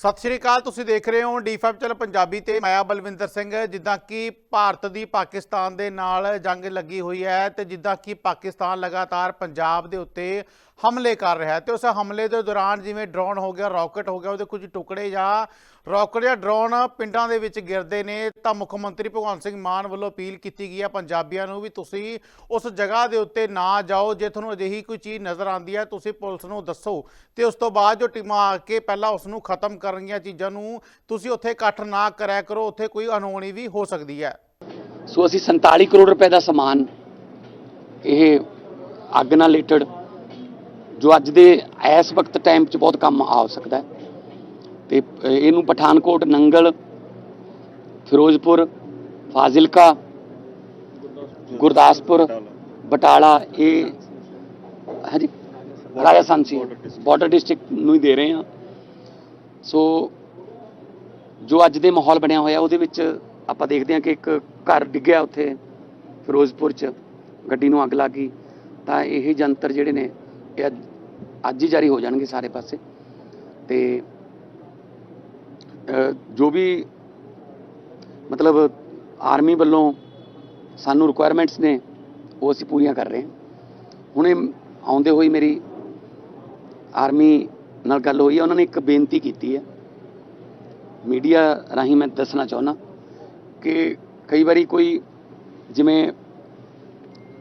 ਸਤਿ ਸ਼੍ਰੀ ਅਕਾਲ, ਤੁਸੀਂ ਦੇਖ ਰਹੇ ਹੋ ਡੀ5 ਚੈਨਲ ਪੰਜਾਬੀ ਤੇ ਮੈਂ ਬਲਵਿੰਦਰ ਸਿੰਘ। ਜਿੱਦਾਂ ਕਿ ਭਾਰਤ ਦੀ ਪਾਕਿਸਤਾਨ ਦੇ ਨਾਲ ਜੰਗ ਲੱਗੀ ਹੋਈ ਹੈ ਤੇ ਜਿੱਦਾਂ ਕਿ ਪਾਕਿਸਤਾਨ ਲਗਾਤਾਰ ਪੰਜਾਬ ਦੇ ਉੱਤੇ ਹਮਲੇ ਕਰ ਰਿਹਾ ਹੈ। ਤੇ ਉਸ ਹਮਲੇ ਦੇ ਦੌਰਾਨ ਜਿਵੇਂ ਡਰੋਨ ਹੋ ਗਿਆ ਰਾਕਟ ਹੋ ਗਿਆ, ਉਹਦੇ ਕੁਝ ਟੁਕੜੇ ਜਾਂ ਰਾਕਟ ਜਾਂ ਡਰੋਨ ਪਿੰਡਾਂ ਦੇ ਵਿੱਚ ਗਿਰਦੇ ਨੇ। ਤਾਂ ਮੁੱਖ ਮੰਤਰੀ ਭਗਵੰਤ ਸਿੰਘ ਮਾਨ ਵੱਲੋਂ ਅਪੀਲ ਕੀਤੀ ਗਈ ਹੈ ਪੰਜਾਬੀਆਂ ਨੂੰ ਵੀ ਤੁਸੀਂ ਉਸ ਜਗ੍ਹਾ ਦੇ ਉੱਤੇ ਨਾ ਜਾਓ ਜੇ ਤੁਹਾਨੂੰ ਅਜਿਹੀ ਕੋਈ ਚੀਜ਼ ਨਜ਼ਰ ਆਉਂਦੀ ਹੈ। ਤੁਸੀਂ ਪੁਲਿਸ ਨੂੰ ਦੱਸੋ। ਤੇ ਉਸ ਤੋਂ ਬਾਅਦ ਜੋ ਟੀਮਾਂ ਆ ਕੇ ਪਹਿਲਾਂ ਉਸ ਨੂੰ ਖਤਮ ਕਰਨਗੀਆਂ ਚੀਜ਼ਾਂ ਨੂੰ ਤੁਸੀਂ ਉੱਥੇ ਇਕੱਠ ਨਾ ਕਰਿਆ ਕਰੋ। ਉੱਥੇ ਕੋਈ ਅਨਹੋਣੀ ਵੀ ਹੋ ਸਕਦੀ ਹੈ। ਸੋ ਅਸੀਂ 47 ਕਰੋੜ ਰੁਪਏ ਦਾ ਸਮਾਨ, ਇਹ ਅੱਗ ਨਾਲ ਰਿਲੇਟਡ ਜੋ ਅੱਜ ਦੇ ਇਸ ਵਕਤ ਟਾਈਮ 'ਚ ਬਹੁਤ ਕੰਮ ਆ ਸਕਦਾ ਹੈ। ਤੇ ਇਹਨੂੰ ਪਠਾਨਕੋਟ, ਨੰਗਲ, ਫਿਰੋਜ਼ਪੁਰ, ਫਾਜ਼ਿਲਕਾ, ਗੁਰਦਾਸਪੁਰ, ਬਟਾਲਾ, ਇਹ ਹਾਂਜੀ, ਰਾਜਸਥਾਨ ਸੀ। ਬਾਰਡਰ ਡਿਸਟ੍ਰਿਕਟ ਨੂੰ ਹੀ ਦੇ ਰਹੇ ਹਾਂ। ਸੋ ਜੋ ਅੱਜ ਦੇ ਮਾਹੌਲ ਬਣਿਆ ਹੋਇਆ, ਉਹਦੇ ਵਿੱਚ ਆਪਾਂ ਦੇਖਦੇ ਹਾਂ ਕਿ ਇੱਕ ਘਰ ਡਿੱਗਿਆ ਉੱਥੇ ਫਿਰੋਜ਼ਪੁਰ 'ਚ, ਗੱਡੀ ਨੂੰ ਅੱਗ ਲੱਗ ਗਈ। ਤਾਂ ਇਹ ਜੰਤਰ ਜਿਹੜੇ ਨੇ ਇਹ ਅੱਜ- ਅੱਜ ਹੀ ਜਾਰੀ ਹੋ ਜਾਣਗੇ ਸਾਰੇ ਪਾਸੇ। ਤੇ ਜੋ ਵੀ ਮਤਲਬ ਆਰਮੀ ਵੱਲੋਂ ਸਾਨੂੰ ਰਿਕੁਆਇਰਮੈਂਟਸ ਨੇ, ਉਹ ਅਸੀਂ ਪੂਰੀਆਂ ਕਰ ਰਹੇ ਹਾਂ। ਹੁਣੇ ਆਉਂਦੇ ਹੋਈ ਮੇਰੀ ਆਰਮੀ ਨਾਲ ਗੱਲ ਹੋਈ ਹੈ। ਉਹਨਾਂ ਨੇ ਇੱਕ ਬੇਨਤੀ ਕੀਤੀ ਹੈ। ਮੀਡੀਆ ਰਾਹੀਂ ਮੈਂ ਦੱਸਣਾ ਚਾਹੁੰਦਾ ਕਿ ਕਈ ਵਾਰੀ ਕੋਈ ਜਿਵੇਂ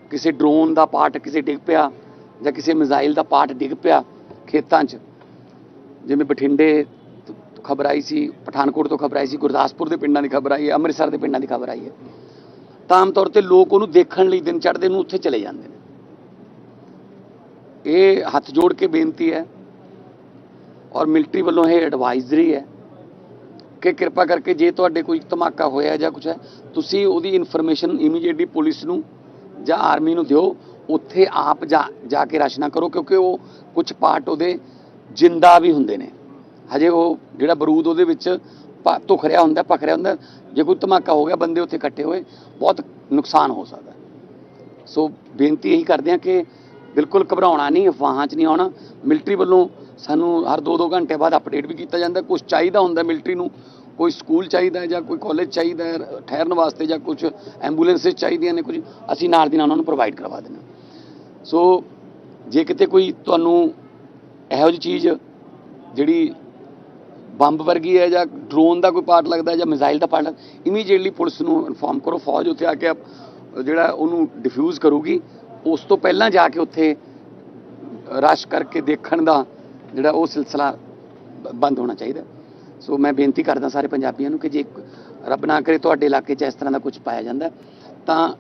ਕਿਸੇ ਡਰੋਨ ਦਾ ਪਾਰਟ ਕਿਸੇ ਡਿੱਗ ਪਿਆ ਜਾਂ ਕਿਸੇ ਮਿਜ਼ਾਈਲ ਦਾ ਪਾਰਟ ਡਿੱਗ ਪਿਆ ਖੇਤਾਂ 'ਚ। ਜਿਵੇਂ ਬਠਿੰਡੇ ਖਬਰ ਆਈ ਸੀ, ਪਠਾਨਕੋਟ ਤੋਂ ਖਬਰ ਆਈ ਸੀ, ਗੁਰਦਾਸਪੁਰ ਦੇ ਪਿੰਡਾਂ ਦੀ ਖਬਰ ਆਈ ਹੈ, ਅੰਮ੍ਰਿਤਸਰ ਦੇ ਪਿੰਡਾਂ ਦੀ ਖਬਰ ਆਈ ਹੈ। ਤਾਂ ਆਮ ਤੌਰ ਤੇ ਲੋਕ ਉਹਨੂੰ ਦੇਖਣ ਲਈ ਦਿਨ ਚੜ੍ਹਦੇ ਨੂੰ ਉੱਥੇ ਚਲੇ ਜਾਂਦੇ ਨੇ। ਇਹ ਹੱਥ ਜੋੜ ਕੇ ਬੇਨਤੀ ਹੈ ਔਰ ਮਿਲਟਰੀ ਵੱਲੋਂ ਇਹ ਐਡਵਾਈਜ਼ਰੀ ਹੈ ਕਿ ਕਿਰਪਾ ਕਰਕੇ ਜੇ ਤੁਹਾਡੇ ਕੋਈ ਧਮਾਕਾ ਹੋਇਆ ਜਾਂ ਕੁਝ ਹੈ, ਤੁਸੀਂ ਉਹਦੀ ਇਨਫੋਰਮੇਸ਼ਨ ਇਮੀਡੀਏਟਲੀ ਪੁਲਿਸ ਨੂੰ ਜਾਂ ਆਰਮੀ ਨੂੰ ਦਿਓ। ਉੱਥੇ ਆਪ ਜਾ ਜਾ ਕੇ ਰਸ਼ ਕਰੋ, ਕਿਉਂਕਿ ਉਹ ਕੁਝ ਪਾਰਟ ਉਹਦੇ ਜਿੰਦਾ ਵੀ ਹੁੰਦੇ ਨੇ। ਹਜੇ ਉਹ ਜਿਹੜਾ ਬਰੂਦ ਉਹਦੇ ਵਿੱਚ ਪ- ਧੁਖ ਰਿਹਾ ਹੁੰਦਾ ਪਕ ਰਿਹਾ ਹੁੰਦਾ, ਜੇ ਕੋਈ ਧਮਾਕਾ ਹੋ ਗਿਆ, ਬੰਦੇ ਉੱਥੇ ਇਕੱਠੇ ਹੋਏ, ਬਹੁਤ ਨੁਕਸਾਨ ਹੋ ਸਕਦਾ। ਸੋ ਬੇਨਤੀ ਇਹੀ ਕਰਦੇ ਹਾਂ ਕਿ ਬਿਲਕੁਲ ਘਬਰਾਉਣਾ ਨਹੀਂ, ਅਫਵਾਹਾਂ 'ਚ ਨਹੀਂ ਆਉਣਾ। ਮਿਲਟਰੀ ਵੱਲੋਂ ਸਾਨੂੰ ਹਰ 2-2 ਘੰਟੇ ਬਾਅਦ ਅਪਡੇਟ ਵੀ ਕੀਤਾ ਜਾਂਦਾ। ਕੁਝ ਚਾਹੀਦਾ ਹੁੰਦਾ ਮਿਲਟਰੀ ਨੂੰ, ਕੋਈ ਸਕੂਲ ਚਾਹੀਦਾ ਜਾਂ ਕੋਈ ਕਾਲਜ ਚਾਹੀਦਾ, ਠਹਿਰਨ ਵਾਸਤੇ ਜਾਂ ਕੁਝ ਐਂਬੂਲੈਂਸਸ ਚਾਹੀਦੀਆਂ ਨੇ, ਕੁਝ ਅਸੀਂ ਨਾਲ ਦੀ ਨਾਲ ਉਹਨਾਂ ਨੂੰ ਪ੍ਰੋਵਾਈਡ ਕਰਵਾ ਦਿੰਦੇ ਹਾਂ। ਸੋ ਜੇ ਕਿਤੇ ਕੋਈ ਤੁਹਾਨੂੰ ਇਹੋ ਜਿਹੀ ਚੀਜ਼ ਜਿਹੜੀ ਬੰਬ ਵਰਗੀ ਹੈ ਜਾਂ ਡਰੋਨ ਦਾ ਕੋਈ ਪਾਰਟ ਲੱਗਦਾ ਜਾਂ ਮਿਜ਼ਾਈਲ ਦਾ ਪਾਰਟ ਇਮੀਡੀਏਟਲੀ ਪੁਲਿਸ ਨੂੰ ਇਨਫੋਰਮ ਕਰੋ, ਫੌਜ ਉੱਥੇ ਆ ਕੇ ਜਿਹੜਾ ਉਹਨੂੰ ਡਿਫਿਊਜ਼ ਕਰੂਗੀ, ਉਸ ਤੋਂ ਪਹਿਲਾਂ ਜਾ ਕੇ ਉੱਥੇ ਰਸ਼ ਕਰਕੇ ਦੇਖਣ ਦਾ ਜਿਹੜਾ ਉਹ ਸਿਲਸਿਲਾ ਬ- ਬੰਦ ਹੋਣਾ ਚਾਹੀਦਾ। ਸੋ ਮੈਂ ਬੇਨਤੀ ਕਰਦਾ ਸਾਰੇ ਪੰਜਾਬੀਆਂ ਨੂੰ ਕਿ ਜੇ ਰੱਬ ਨਾ ਕਰੇ ਤੁਹਾਡੇ ਇਲਾਕੇ 'ਚ ਇਸ ਤਰ੍ਹਾਂ ਦਾ ਕੁਝ ਪਾਇਆ ਜਾਂਦਾ, ਤਾਂ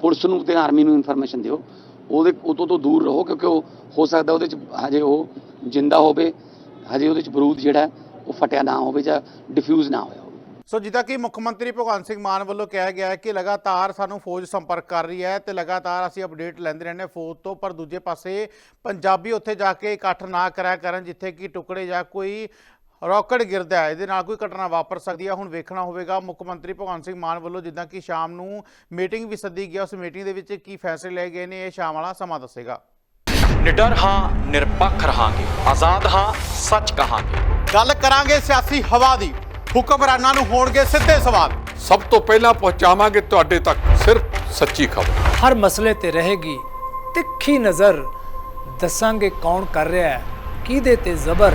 ਪੁਲਿਸ ਨੂੰ ਤੇ ਆਰਮੀ ਨੂੰ ਇਨਫੋਰਮੇਸ਼ਨ ਦਿਓ। ਉਹਦੇ ਉਤੋਂ ਤੋਂ ਦੂਰ ਰਹੋ ਕਿਉਂਕਿ ਉਹ ਹੋ ਸਕਦਾ ਉਹਦੇ 'ਚ ਹਜੇ ਉਹ ਜਿੰਦਾ ਹੋਵੇ, ਹਜੇ ਉਹਦੇ 'ਚ ਬਰੂਦ ਜਿਹੜਾ ਉਹ ਫਟਿਆ ਨਾ ਹੋਵੇ ਜਾਂ ਡਿਫਿਊਜ਼ ਨਾ ਹੋਇਆ ਹੋਵੇ। ਸੋ ਜਿੱਦਾਂ ਕਿ ਮੁੱਖ ਮੰਤਰੀ ਭਗਵੰਤ ਸਿੰਘ ਮਾਨ ਵੱਲੋਂ ਕਿਹਾ ਗਿਆ ਹੈ ਕਿ ਲਗਾਤਾਰ ਸਾਨੂੰ ਫੌਜ ਸੰਪਰਕ ਕਰ ਰਹੀ ਹੈ ਤੇ ਲਗਾਤਾਰ ਅਸੀਂ ਅਪਡੇਟ ਲੈਂਦੇ ਰਹਿੰਦੇ ਹਾਂ ਫੌਜ ਤੋਂ, ਪਰ ਦੂਜੇ ਪਾਸੇ ਪੰਜਾਬੀ ਉੱਥੇ ਜਾ ਕੇ ਇਕੱਠ ਨਾ ਕਰਿਆ ਕਰਨ ਜਿੱਥੇ ਕਿ ਟੁਕੜੇ ਜਾਂ ਕੋਈ ਰੌਕਟ ਗਿਰਦਾ ਹੈ। ਇਹਦੇ ਨਾਲ ਕੋਈ ਘਟਨਾ ਵਾਪਰ ਸਕਦੀ ਹੈ। ਹੁਣ ਵੇਖਣਾ ਹੋਵੇਗਾ ਮੁੱਖ ਮੰਤਰੀ ਭਗਵੰਤ ਸਿੰਘ ਮਾਨ ਵੱਲੋਂ ਜਿੱਦਾਂ ਕਿ ਸ਼ਾਮ ਨੂੰ ਮੀਟਿੰਗ ਵੀ ਸੱਦੀ ਗਿਆ ਉਸ ਮੀਟਿੰਗ ਦੇ ਵਿੱਚ ਕੀ ਫੈਸਲੇ ਲਏ ਗਏ ਨੇ ਇਹ ਸ਼ਾਮ ਵਾਲਾ ਸਮਾਂ ਦੱਸੇਗਾ। ਨਿਡਰ ਹਾਂ ਨਿਰਪੱਖ ਰਹਾਂਗੇ। ਆਜ਼ਾਦ ਹਾਂ ਸੱਚ ਕਹਾਂਗੇ। ਗੱਲ ਕਰਾਂਗੇ ਸਿਆਸੀ ਹਵਾ ਦੀ। ਹੁਕਮਰਾਨਾਂ ਨੂੰ ਹੋਣਗੇ ਸਿੱਧੇ ਸਵਾਲ। ਸਭ ਤੋਂ ਪਹਿਲਾਂ ਪਹੁੰਚਾਵਾਂਗੇ ਤੁਹਾਡੇ ਤੱਕ ਸਿਰਫ ਸੱਚੀ ਖਬਰ। ਹਰ ਮਸਲੇ ਤੇ ਰਹੇਗੀ ਤਿੱਖੀ ਨਜ਼ਰ। ਦੱਸਾਂਗੇ ਕੌਣ ਕਰ ਰਿਹਾ ਹੈ ਕਿਹਦੇ ਤੇ ਜ਼ਬਰ।